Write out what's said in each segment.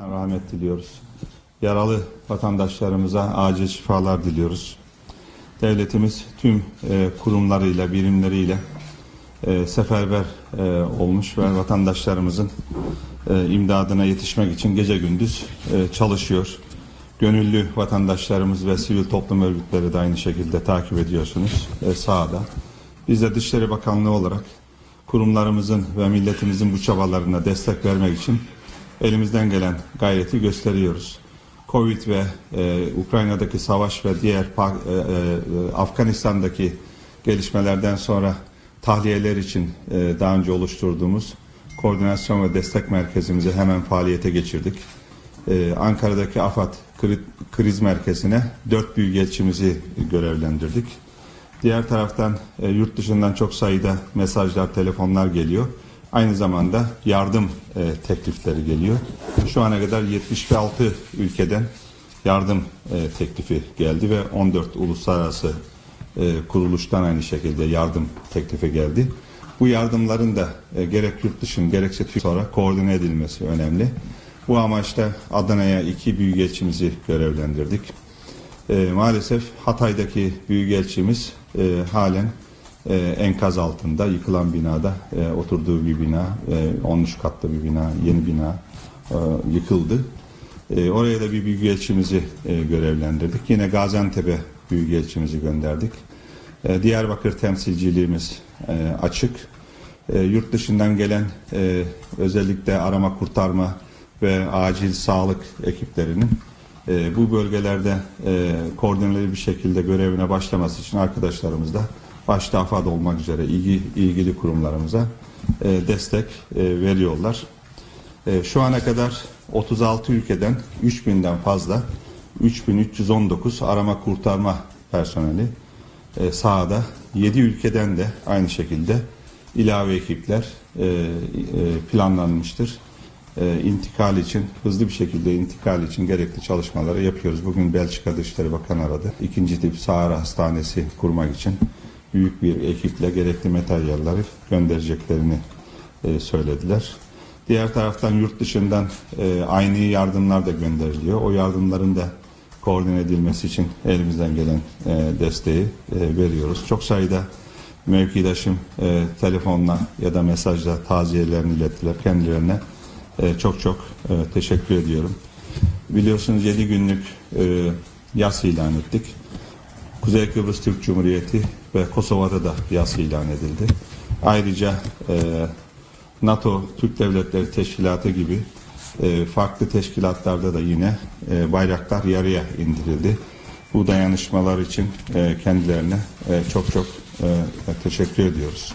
Allah'tan rahmet diliyoruz. Yaralı vatandaşlarımıza acil şifalar diliyoruz. Devletimiz tüm e, kurumlarıyla, birimleriyle e, seferber e, olmuş ve vatandaşlarımızın e, imdadına yetişmek için gece gündüz e, çalışıyor. Gönüllü vatandaşlarımız ve sivil toplum örgütleri de aynı şekilde takip ediyorsunuz e, sahada. Biz de Dışişleri Bakanlığı olarak kurumlarımızın ve milletimizin bu çabalarına destek vermek için elimizden gelen gayreti gösteriyoruz. Covid ve e, Ukrayna'daki savaş ve diğer e, e, Afganistan'daki gelişmelerden sonra tahliyeler için e, daha önce oluşturduğumuz koordinasyon ve destek merkezimizi hemen faaliyete geçirdik. E, Ankara'daki AFAD kri- kriz merkezine dört büyükelçimizi görevlendirdik. Diğer taraftan e, yurt dışından çok sayıda mesajlar, telefonlar geliyor. Aynı zamanda yardım e, teklifleri geliyor. Şu ana kadar 76 ülkeden yardım e, teklifi geldi ve 14 uluslararası e, kuruluştan aynı şekilde yardım teklifi geldi. Bu yardımların da e, gerek yurt dışın gerekse Türkiye sonra koordine edilmesi önemli. Bu amaçla Adana'ya iki büyükelçimizi görevlendirdik. E, maalesef Hatay'daki büyükelçimiz e, halen e, enkaz altında yıkılan binada e, oturduğu bir bina, e, 13 katlı bir bina, yeni bina e, yıkıldı. E, oraya da bir büyükelçimizi e, görevlendirdik. Yine Gaziantep'e büyükelçimizi gönderdik. E, Diyarbakır temsilciliğimiz e, açık. E, yurt dışından gelen e, özellikle arama kurtarma ve acil sağlık ekiplerinin e, bu bölgelerde e, koordineli bir şekilde görevine başlaması için arkadaşlarımız da başta AFAD olmak üzere ilgi, ilgili kurumlarımıza e, destek e, veriyorlar. E, şu ana kadar 36 ülkeden 3000'den fazla 3319 arama kurtarma personeli e, sahada 7 ülkeden de aynı şekilde ilave ekipler e, e, planlanmıştır. E, intikal için hızlı bir şekilde intikal için gerekli çalışmaları yapıyoruz. Bugün Belçika Dışişleri Bakanı aradı. İkinci tip Sahara Hastanesi kurmak için büyük bir ekiple gerekli materyalleri göndereceklerini e, söylediler. Diğer taraftan yurt dışından e, aynı yardımlar da gönderiliyor. O yardımların da koordine edilmesi için elimizden gelen e, desteği e, veriyoruz. Çok sayıda mevkidaşım e, telefonla ya da mesajla taziyelerini ilettiler kendilerine. e, çok çok e, teşekkür ediyorum. Biliyorsunuz 7 günlük e, yas ilan ettik. Kuzey Kıbrıs Türk Cumhuriyeti ve Kosova'da da yas ilan edildi. Ayrıca e, NATO Türk Devletleri Teşkilatı gibi e, farklı teşkilatlarda da yine e, bayraklar yarıya indirildi. Bu dayanışmalar için e, kendilerine e, çok çok e, teşekkür ediyoruz.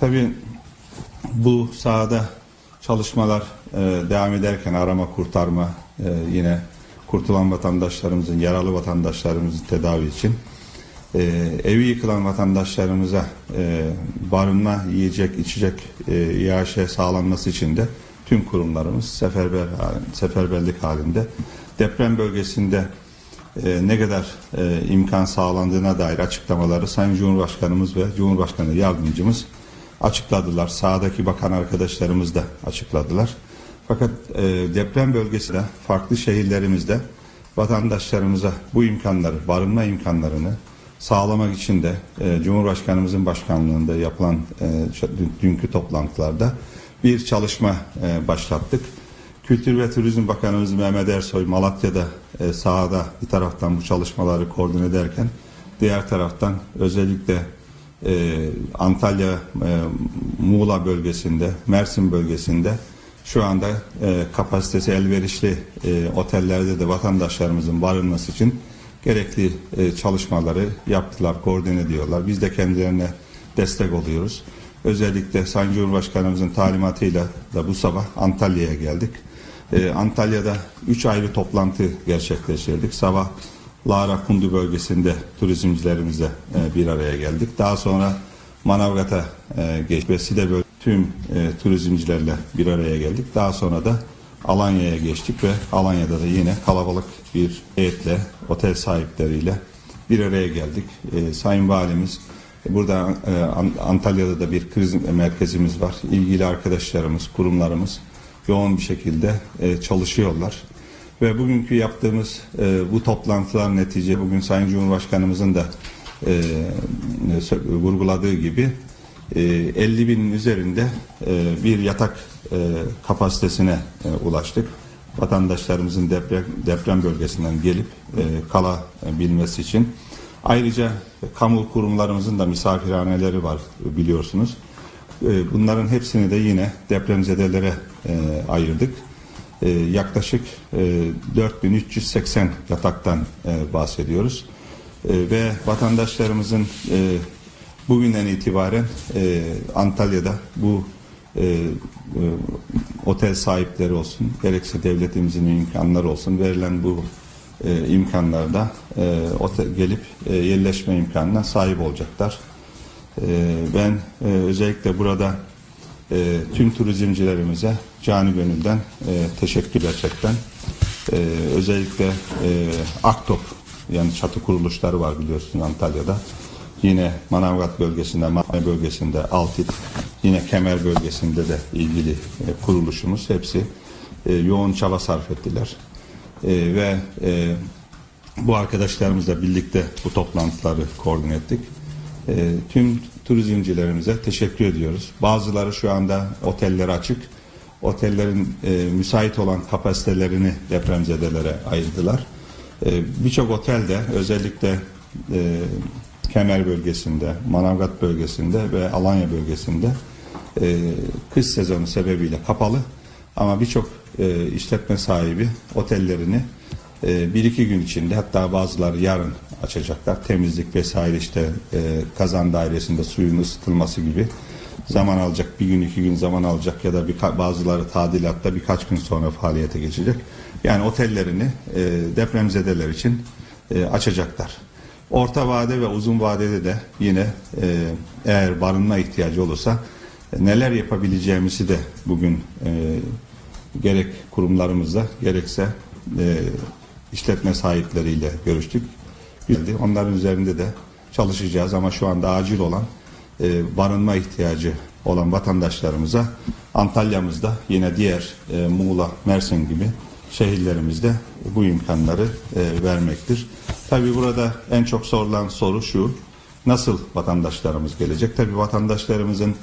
Tabii bu sahada çalışmalar e, devam ederken arama kurtarma e, yine kurtulan vatandaşlarımızın, yaralı vatandaşlarımızın tedavi için e, evi yıkılan vatandaşlarımıza e, barınma, yiyecek, içecek e, iaşe sağlanması için de tüm kurumlarımız seferber seferberlik halinde deprem bölgesinde e, ne kadar e, imkan sağlandığına dair açıklamaları Sayın Cumhurbaşkanımız ve Cumhurbaşkanı Yardımcımız açıkladılar. Sahadaki bakan arkadaşlarımız da açıkladılar. Fakat e, deprem bölgesinde farklı şehirlerimizde vatandaşlarımıza bu imkanları, barınma imkanlarını sağlamak için de e, Cumhurbaşkanımızın başkanlığında yapılan e, dün- dünkü toplantılarda bir çalışma e, başlattık. Kültür ve Turizm Bakanımız Mehmet Ersoy Malatya'da e, sahada bir taraftan bu çalışmaları koordine ederken diğer taraftan özellikle e, Antalya, e, Muğla bölgesinde, Mersin bölgesinde şu anda e, kapasitesi elverişli e, otellerde de vatandaşlarımızın barınması için gerekli e, çalışmaları yaptılar, koordine ediyorlar. Biz de kendilerine destek oluyoruz. Özellikle Sayın Cumhurbaşkanımızın talimatıyla da bu sabah Antalya'ya geldik. E, Antalya'da üç ayrı toplantı gerçekleştirdik. Sabah Lara Kundu bölgesinde turizmcilerimizle e, bir araya geldik. Daha sonra Manavgat'a e, geç ve Side böl- tüm e, turizmcilerle bir araya geldik. Daha sonra da Alanya'ya geçtik ve Alanya'da da yine kalabalık bir heyetle otel sahipleriyle bir araya geldik. E, Sayın Valimiz burada e, An- Antalya'da da bir kriz merkezimiz var. İlgili arkadaşlarımız, kurumlarımız yoğun bir şekilde e, çalışıyorlar. Ve bugünkü yaptığımız e, bu toplantılar netice bugün Sayın Cumhurbaşkanımızın da e, sö- vurguladığı gibi e, 50 binin üzerinde e, bir yatak e, kapasitesine e, ulaştık. Vatandaşlarımızın deprem, deprem bölgesinden gelip kalabilmesi için. Ayrıca kamu kurumlarımızın da misafirhaneleri var biliyorsunuz. Bunların hepsini de yine depremzedelere ayırdık. Yaklaşık e, 4380 yataktan bahsediyoruz. Ve vatandaşlarımızın bugünden itibaren e, Antalya'da bu e, e, otel sahipleri olsun, gerekse devletimizin imkanları olsun verilen bu e, imkanlarda e, otel, gelip e, yerleşme imkanına sahip olacaklar. E, ben e, özellikle burada e, tüm turizmcilerimize cani gönülden e, teşekkür gerçekten. E, özellikle e, Aktop yani çatı kuruluşları var biliyorsun Antalya'da. Yine Manavgat bölgesinde, Mane bölgesinde, Altit, yine Kemer bölgesinde de ilgili e, kuruluşumuz hepsi e, yoğun çaba sarf ettiler. E, ve e, bu arkadaşlarımızla birlikte bu toplantıları koordine ettik. E, tüm turizmcilerimize teşekkür ediyoruz. Bazıları şu anda otelleri açık. Otellerin e, müsait olan kapasitelerini depremzedelere ayırdılar. E, Birçok otelde özellikle e, Kemer bölgesinde, Manavgat bölgesinde ve Alanya bölgesinde e, kış sezonu sebebiyle kapalı. Ama birçok e, işletme sahibi otellerini e, bir iki gün içinde hatta bazıları yarın açacaklar. Temizlik vesaire işte e, kazan dairesinde suyun ısıtılması gibi zaman alacak. Bir gün iki gün zaman alacak ya da birka- bazıları tadilatta birkaç gün sonra faaliyete geçecek. Yani otellerini e, depremzedeler için e, açacaklar. Orta vade ve uzun vadede de yine e, eğer barınma ihtiyacı olursa neler yapabileceğimizi de bugün e, gerek kurumlarımızla gerekse e, işletme sahipleriyle görüştük. Bildi. Onların üzerinde de çalışacağız ama şu anda acil olan e, barınma ihtiyacı olan vatandaşlarımıza Antalya'mızda yine diğer e, Muğla, Mersin gibi şehirlerimizde bu imkanları e, vermektir. Tabi burada en çok sorulan soru şu, nasıl vatandaşlarımız gelecek? Tabi vatandaşlarımızın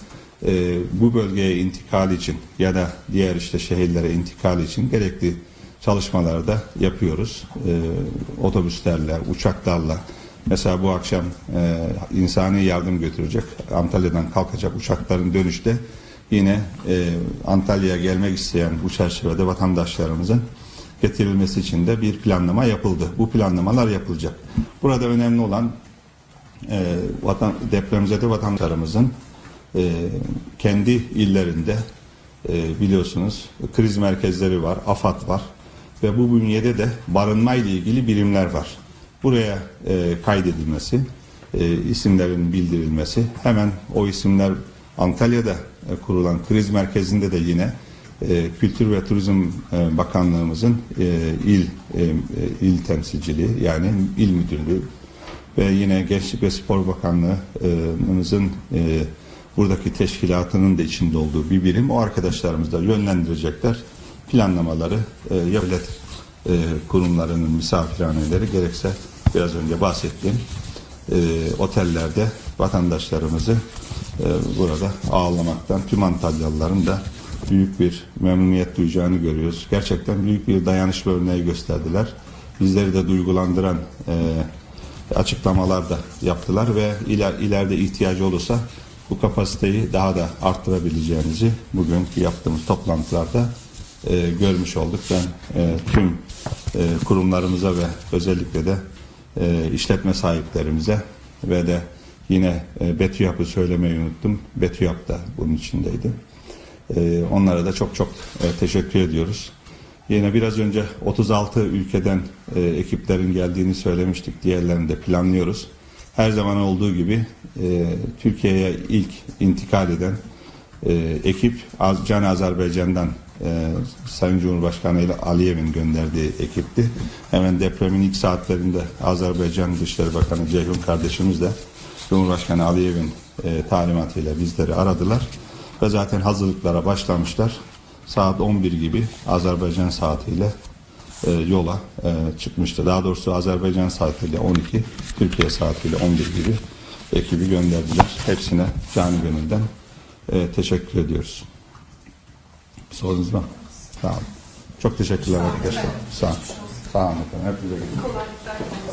e, bu bölgeye intikal için ya da diğer işte şehirlere intikal için gerekli çalışmaları da yapıyoruz. E, otobüslerle, uçaklarla. Mesela bu akşam e, insani yardım götürecek Antalya'dan kalkacak uçakların dönüşte yine e, Antalya'ya gelmek isteyen bu çerçevede vatandaşlarımızın getirilmesi için de bir planlama yapıldı. Bu planlamalar yapılacak. Burada önemli olan e, vatan, depremzede vatandaşlarımızın e, kendi illerinde e, biliyorsunuz kriz merkezleri var, AFAD var ve bu bünyede de barınma ile ilgili birimler var. Buraya e, kaydedilmesi, e, isimlerin bildirilmesi, hemen o isimler Antalya'da e, kurulan kriz merkezinde de yine e, Kültür ve Turizm e, Bakanlığımızın e, il e, il temsilciliği yani il müdürlüğü ve yine Gençlik ve Spor Bakanlığımızın buradaki teşkilatının da içinde olduğu bir birim. O arkadaşlarımız da yönlendirecekler planlamaları e, devlet kurumlarının misafirhaneleri gerekse biraz önce bahsettiğim otellerde vatandaşlarımızı burada ağırlamaktan tüm Antalyalıların da büyük bir memnuniyet duyacağını görüyoruz. Gerçekten büyük bir dayanışma örneği gösterdiler. Bizleri de duygulandıran e, açıklamalar da yaptılar ve iler, ileride ihtiyacı olursa bu kapasiteyi daha da arttırabileceğimizi bugünkü yaptığımız toplantılarda e, görmüş olduk. Ben e, tüm e, kurumlarımıza ve özellikle de e, işletme sahiplerimize ve de yine e, BETÜYAP'ı söylemeyi unuttum. BETÜYAP da bunun içindeydi. E, onlara da çok çok e, teşekkür ediyoruz. Yine biraz önce 36 ülkeden e, ekiplerin geldiğini söylemiştik. Diğerlerini de planlıyoruz. Her zaman olduğu gibi e, Türkiye'ye ilk intikal eden ekip Can Azerbaycan'dan Sayın Cumhurbaşkanı ile Aliyev'in gönderdiği ekipti. Hemen depremin ilk saatlerinde Azerbaycan Dışişleri Bakanı Ceyhun kardeşimiz de Cumhurbaşkanı Aliyev'in e, talimatıyla bizleri aradılar ve zaten hazırlıklara başlamışlar. saat 11 gibi Azerbaycan saatiyle e, yola e, çıkmıştı. Daha doğrusu Azerbaycan saatiyle 12, Türkiye saatiyle 11 gibi ekibi gönderdiler. Hepsine canı gönülden e, teşekkür ediyoruz. Sorunuz var mı? Sağ olun. Çok teşekkürler arkadaşlar. Sağ olun. Sağ olun efendim. Hepinize